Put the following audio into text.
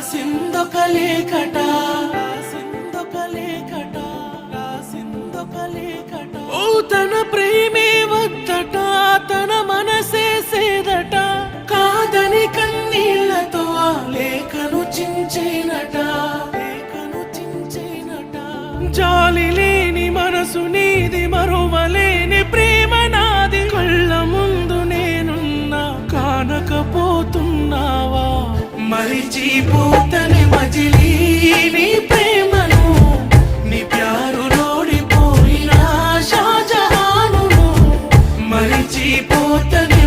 రాసిందొక లేఖట. రాసిందొక లేఖట. రాసిందొక లేఖట. ఓ తన ప్రేమే వద్దట తన మనసే సేదట. కాదని కన్నీళ్ళతో ఆ లేఖను చించేనట. లేఖను చించేనట. జాలి మరిచిపోతని మజిలీ నీ ప్రేమను నీ ప్యారు నోడిపోయినా షాజహాను మరిచిపోతని